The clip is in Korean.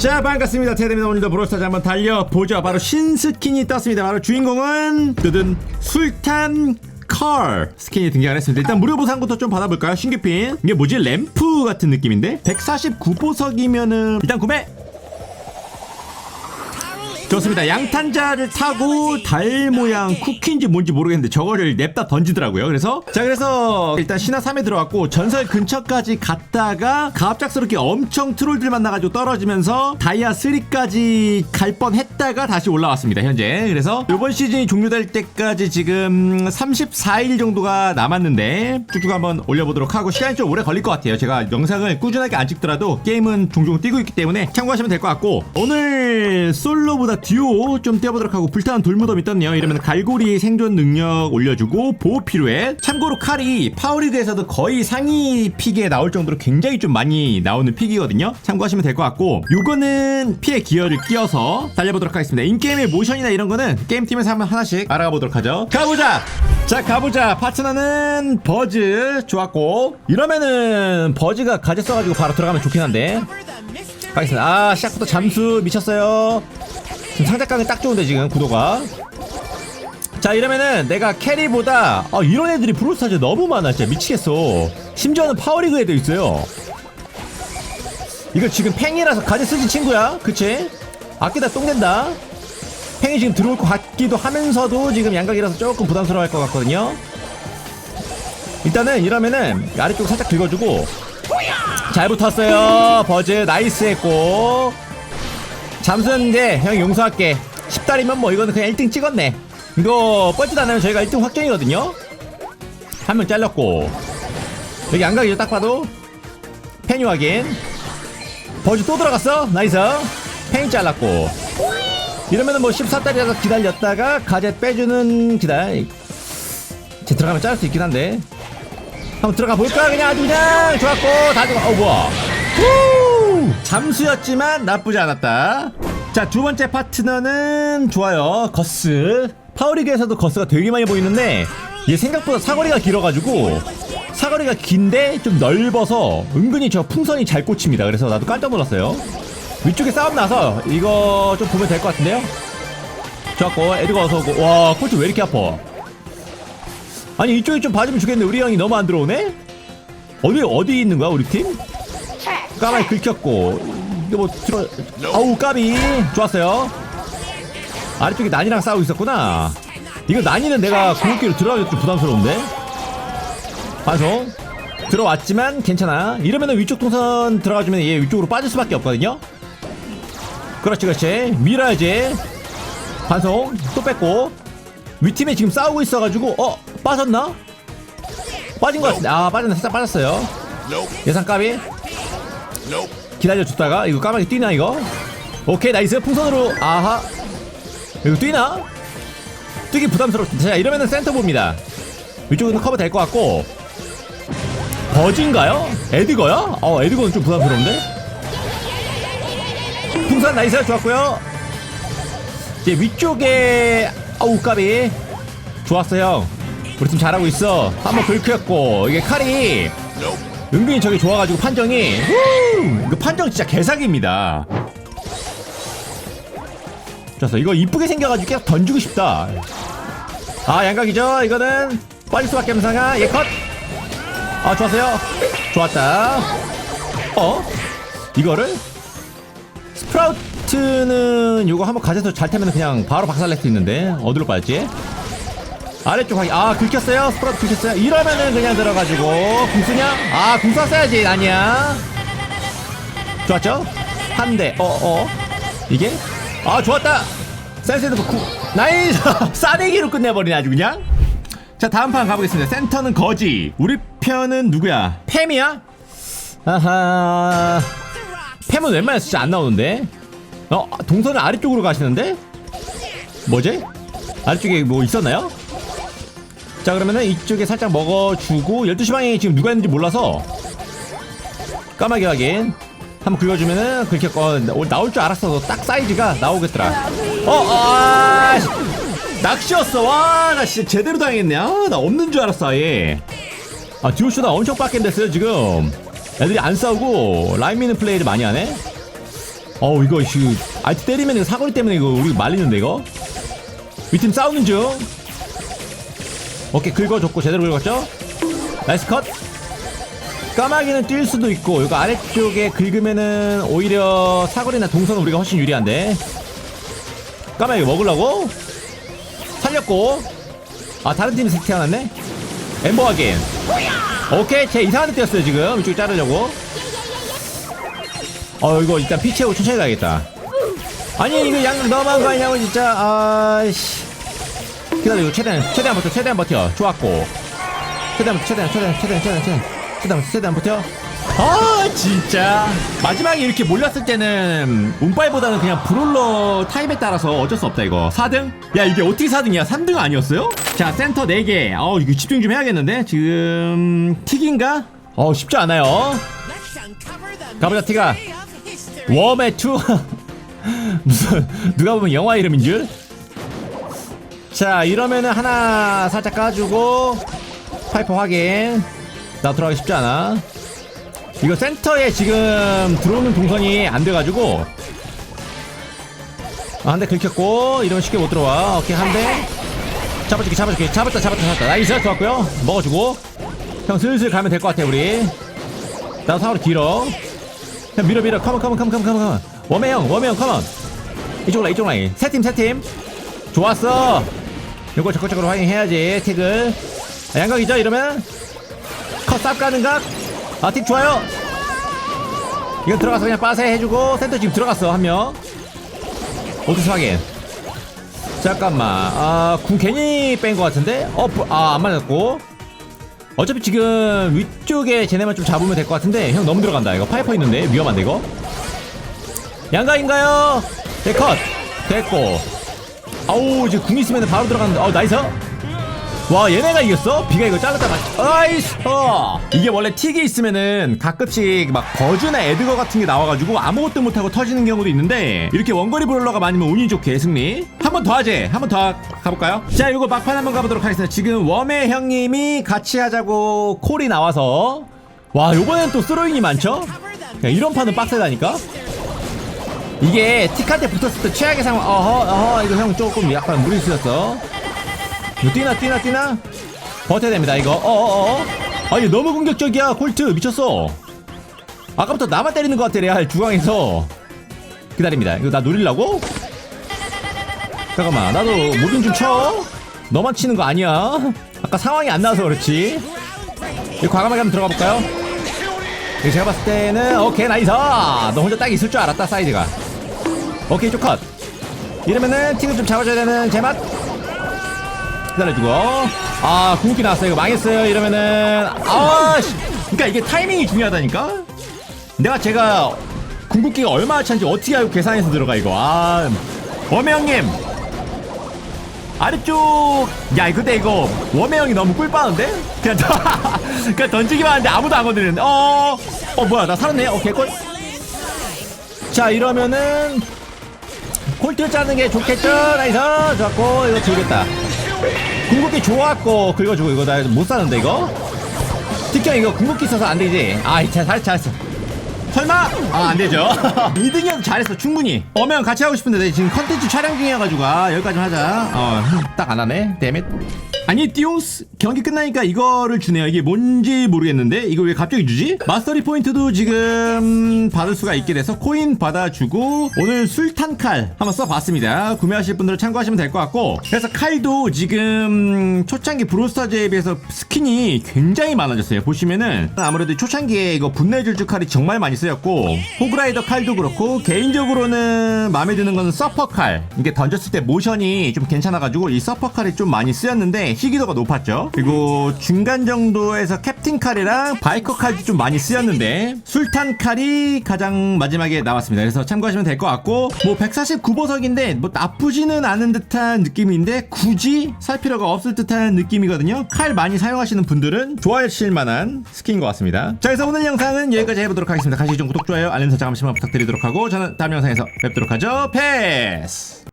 자 반갑습니다. 테드입니다 오늘도 브로스타즈 한번 달려보죠. 바로 신스킨이 떴습니다. 바로 주인공은 뜨든 술탄 컬 스킨이 등장을 했습니다. 일단 무료 보상부터 좀 받아볼까요? 신규핀. 이게 뭐지? 램프 같은 느낌인데? 149보석이면은 일단 구매 좋습니다. 양탄자를 타고 달 모양 쿠키인지 뭔지 모르겠는데 저거를 냅다 던지더라고요. 그래서 자 그래서 일단 신화 3에 들어왔고 전설 근처까지 갔다가 갑작스럽게 엄청 트롤들 만나가지고 떨어지면서 다이아 3까지 갈 뻔했다가 다시 올라왔습니다. 현재 그래서 이번 시즌이 종료될 때까지 지금 34일 정도가 남았는데 쭉쭉 한번 올려보도록 하고 시간이 좀 오래 걸릴 것 같아요. 제가 영상을 꾸준하게 안 찍더라도 게임은 종종 뛰고 있기 때문에 참고하시면 될 것 같고 오늘 솔로보다 듀오 좀 뛰어보도록 하고 불타는 돌무덤이 떴네요. 이러면 갈고리 생존 능력 올려주고 보호 필요해. 참고로 칼이 파워리드에서도 거의 상위 픽에 나올 정도로 굉장히 좀 많이 나오는 픽이거든요. 참고하시면 될 것 같고 요거는 피해 기어를 끼워서 달려보도록 하겠습니다. 인게임의 모션이나 이런 거는 게임팀에서 한번 하나씩 알아가 보도록 하죠. 가보자! 자 가보자 파트너는 버즈 좋았고 이러면은 버즈가 가제 써가지고 바로 들어가면 좋긴 한데 가겠습니다. 아 시작부터 잠수 미쳤어요. 상작감이 딱 좋은데 지금 구도가. 자 이러면은 내가 캐리보다 아, 이런 애들이 브로스타즈 너무 많아 진짜 미치겠어. 심지어는 파워리그 애도 있어요. 이거 지금 팽이라서 가지 쓰지 친구야, 그치? 아끼다 똥된다. 팽이 지금 들어올 것 같기도 하면서도 지금 양각이라서 조금 부담스러워할 것 같거든요. 일단은 이러면은 아래쪽 살짝 긁어주고 잘 붙었어요. 버즈 나이스 했고 잠수했는데 형 용서할게. 10달이면 뭐 이거는 그냥 1등 찍었네. 이거 뻘짓 안 하면 저희가 1등 확정이거든요? 한 명 잘렸고. 여기 안 가기죠 딱 봐도 펜이 확인. 버즈 또 들어갔어? 나이스. 펜이 잘랐고. 이러면은 뭐 14달이라서 기다렸다가 가젯 빼주는 기다려 제 들어가면 자를 수 있긴 한데. 한번 들어가 볼까? 그냥 아주 그냥 좋았고. 다 좋아 어 뭐야. 후! 잠수였지만 나쁘지 않았다. 자 두 번째 파트너는 좋아요. 거스. 파워리그에서도 거스가 되게 많이 보이는데 얘 생각보다 사거리가 길어가지고 사거리가 긴데 좀 넓어서 은근히 저 풍선이 잘 꽂힙니다. 그래서 나도 깜짝 놀랐어요. 위쪽에 싸움 나서 이거 좀 보면 될 것 같은데요? 좋았고 에드가 어서 오고. 와 꼴찌 왜 이렇게 아파? 아니 이쪽에 좀 봐주면 좋겠는데 우리 형이 너무 안 들어오네? 어디 어디 있는 거야 우리 팀? 까마귀 긁혔고 이거 뭐 들어 아우 까비. 좋았어요. 아래쪽에 난이랑 싸우고 있었구나. 이거 난이는 내가 궁극기로 들어가기 좀 부담스러운데. 반송. 들어왔지만 괜찮아. 이러면은 위쪽 동선 들어가주면 얘 위쪽으로 빠질 수밖에 없거든요. 그렇지 그렇지. 밀어야지. 반송. 또 뺐고. 위팀에 지금 싸우고 있어가지고 어 빠졌나? 빠진 것 같은데. 아 빠졌네. 살짝 빠졌어요. 예상 까비 기다려줬다가 이거 까마귀 뛰나 이거? 오케이 나이스. 풍선으로 아하. 이거 뛰나? 뛰기 부담스럽다 자 이러면은 센터 봅니다. 위쪽은 커버 될 것 같고. 버진가요? 에드거야? 어 에드거는 좀 부담스러운데? 풍선 나이스 좋았고요. 이제 위쪽에 아우 까비. 좋았어요. 우리 팀 잘하고 있어. 한번 긁혔고. 이게 칼이 은근히 저기 좋아가지고 판정이 후! 이거 판정 진짜 개사기입니다. 좋았어 이거 이쁘게 생겨가지고 계속 던지고 싶다. 아 양각이죠? 이거는? 빠질 수밖에 없는 상황. 예컷 아 좋았어요. 좋았다. 어? 이거를? 스프라우트는 이거 한번 가져서 잘 타면 그냥 바로 박살낼 수 있는데. 어디로 빠졌지? 아래쪽 확인. 아 긁혔어요? 스프라우트 긁혔어요? 이러면은 그냥 들어가지고. 궁수냐? 아 궁 쐈어야지 아니야. 좋았죠? 한 대. 어 어. 이게? 아 좋았다. 센스드 구 나이스. 싸대기로 끝내버리네 아주 그냥. 자 다음 판 가보겠습니다. 센터는 거지. 우리 편은 누구야? 팸이야? 아하. 팸은 웬만해서 진짜 안 나오는데. 어 동선을 아래쪽으로 가시는데? 뭐지? 아래쪽에 뭐 있었나요? 자 그러면은 이쪽에 살짝 먹어주고 12시 방향에 지금 누가 있는지 몰라서 까마귀 확인. 한번 긁어주면은 그렇게 어, 나올 줄 알았어. 딱 사이즈가 나오겠더라. 어 아, 낚시였어. 와나 진짜 제대로 당했네. 아나 없는 줄 알았어 아예. 아 듀오쇼다 엄청 빡겐 됐어요 지금. 애들이 안 싸우고 라인 미는 플레이를 많이 하네. 어우 이거 씨 알트 때리면 사거리 때문에 이거 우리 말리는데 이거? 위 팀 싸우는 중 오케이 긁어줬고 제대로 긁었죠? 나이스 컷. 까마귀는 뛸 수도 있고 이거 아래쪽에 긁으면은 오히려 사거리나 동선은 우리가 훨씬 유리한데. 까마귀 먹으려고? 살렸고. 아 다른 색 태어났네? 엠버 확인. 오케이 제 이상한 데 뛰었어요 지금. 이쪽 자르려고. 어 이거 일단 피 채우고 천천히 가야겠다. 아니 이거 양거 아니냐고 진짜. 아씨 기다리고 최대한 최대한 버텨 최대한 버텨. 좋았고. 최대한 최대한 최대한 최대한 최대한 최대한. 최대한, 최대한 버텨. 아 진짜. 마지막에 이렇게 몰렸을 때는 운빨보다는 그냥 브롤러 타입에 따라서 어쩔 수 없다 이거. 4등? 야 이게 어떻게 4등이야? 3등 아니었어요? 자 센터 4개. 어 이거 집중 좀 해야겠는데? 지금 틱인가? 어 쉽지 않아요. 가보자 티가 웜의 투. 무슨 누가 보면 영화 이름인 줄? 자 이러면은 하나 살짝 까주고 파이퍼 확인. 나 들어가기 쉽지 않아. 이거 센터에 지금 들어오는 동선이 안 돼가지고. 아, 한 대 긁혔고 이러면 쉽게 못 들어와. 오케이 한대. 잡아줄게 잡아줄게. 잡았다 잡았다 잡았다. 나이스 좋았고요. 먹어주고. 형 슬슬 가면 될 것 같아 우리. 나도 사고로 길어. 형 밀어 밀어. 컴온 컴온 컴온 컴온 컴온 웜의 형 웜의 형 컴온 이쪽 라인 이쪽 라인. 세팀 세 팀. 좋았어 이거 적극적으로 확인해야지. 틱을. 아, 양각이죠? 이러면? 컷쌉 가는 각아틱 좋아요. 이거 들어가서 그냥 빠세 해주고 센터 지금 들어갔어 한명. 오투스 확인. 잠깐만. 아궁 괜히 뺀 것 같은데? 어아안 맞았고. 어차피 지금 위쪽에 쟤네만 좀 잡으면 될 것 같은데 형 너무 들어간다. 이거 파이퍼 있는데? 위험한데 이거? 양가인가요? 네컷. 됐고 아우 이제 궁 있으면 바로 들어가는데 어 나이스 와 얘네가 이겼어? 비가 이거 잘랐다 맞 아이스 어. 이게 원래 틱이 있으면은 가끔씩 막 버즈나 에드거 같은 게 나와가지고 아무것도 못하고 터지는 경우도 있는데 이렇게 원거리 브롤러가 많으면 운이 좋게 승리 한 번 더 하지 한 번 더 가볼까요? 자 이거 막판 한번 가보도록 하겠습니다 지금 웜의 형님이 같이 하자고 콜이 나와서 와 요번엔 또 스로잉이 많죠? 야, 이런 판은 빡세다니까? 이게 틱한테 붙었을 때 최악의 상황. 어허 어허 이거 형 조금 약간 무리 쓰였어. 이거 뛰나 뛰나 뛰나? 버텨야 됩니다 이거. 어어어. 아 이거 너무 공격적이야 콜트. 미쳤어. 아까부터 나만 때리는 것 같아 레알 중앙에서. 기다립니다. 이거 나 노리려고? 잠깐만 나도 무빙 좀쳐. 너만 치는 거 아니야. 아까 상황이 안 나와서 그렇지. 이거 과감하게 한번 들어가 볼까요? 제가 봤을 때는 오케이 나이스. 너 혼자 딱 있을 줄 알았다 사이즈가 오케이 쪽컷. 이러면은 팀을 좀 잡아줘야 되는 제맛. 기다려주고. 아 궁극기 나왔어요. 이거 망했어요. 이러면은 아씨. 그니까 이게 타이밍이 중요하다니까? 내가 제가 궁극기가 얼마나 차는지 어떻게 알고 계산해서 들어가 이거. 아 워메 형님. 아래쪽. 야 근데 이거 워메 형이 너무 꿀 빠는데? 그냥 던- 그냥 던지기만 하는데 아무도 안 건드리는데. 어어 뭐야. 나 살았네. 오케이 콜자 이러면은 콜트 짜는 게 좋겠죠? 나이스 좋았고 이거 들겠다. 궁극기 좋았고 긁어주고 이거 나 못 사는데 이거? 특히 이거 궁극기 있어서 안 되지. 아이 잘 잘했어 잘했어. 설마? 아 안 되죠. 2등이어도 잘했어 충분히. 어면 같이 하고 싶은데 내 지금 컨텐츠 촬영 중이어가지고 아 여기까지 하자. 어 딱 안 하네. 데밋 아니 띠용스 경기 끝나니까 이거를 주네요. 이게 뭔지 모르겠는데 이거 왜 갑자기 주지? 마스터리 포인트도 지금 받을 수가 있게 돼서 코인 받아주고 오늘 술탄 칼 한번 써봤습니다. 구매하실 분들은 참고하시면 될 것 같고. 그래서 칼도 지금 초창기 브로스타즈에 비해서 스킨이 굉장히 많아졌어요. 보시면은 아무래도 초창기에 이거 분내줄줄 칼이 정말 많이 쓰였고 호그라이더 칼도 그렇고 개인적으로는 마음에 드는 거는 서퍼 칼. 이게 던졌을 때 모션이 좀 괜찮아가지고 이 서퍼 칼이 좀 많이 쓰였는데 희귀도가 높았죠. 그리고 중간 정도에서 캡틴 칼이랑 바이커 칼도 좀 많이 쓰였는데 술탄 칼이 가장 마지막에 나왔습니다. 그래서 참고하시면 될 것 같고 뭐 149보석인데 뭐 나쁘지는 않은 듯한 느낌인데 굳이 살 필요가 없을 듯한 느낌이거든요. 칼 많이 사용하시는 분들은 좋아하실 만한 스킨인 것 같습니다. 자 그래서 오늘 영상은 여기까지 해보도록 하겠습니다. 가시기 전 구독 좋아요 알림 설정 한 번씩만 부탁드리도록 하고 저는 다음 영상에서 뵙도록 하죠. 패스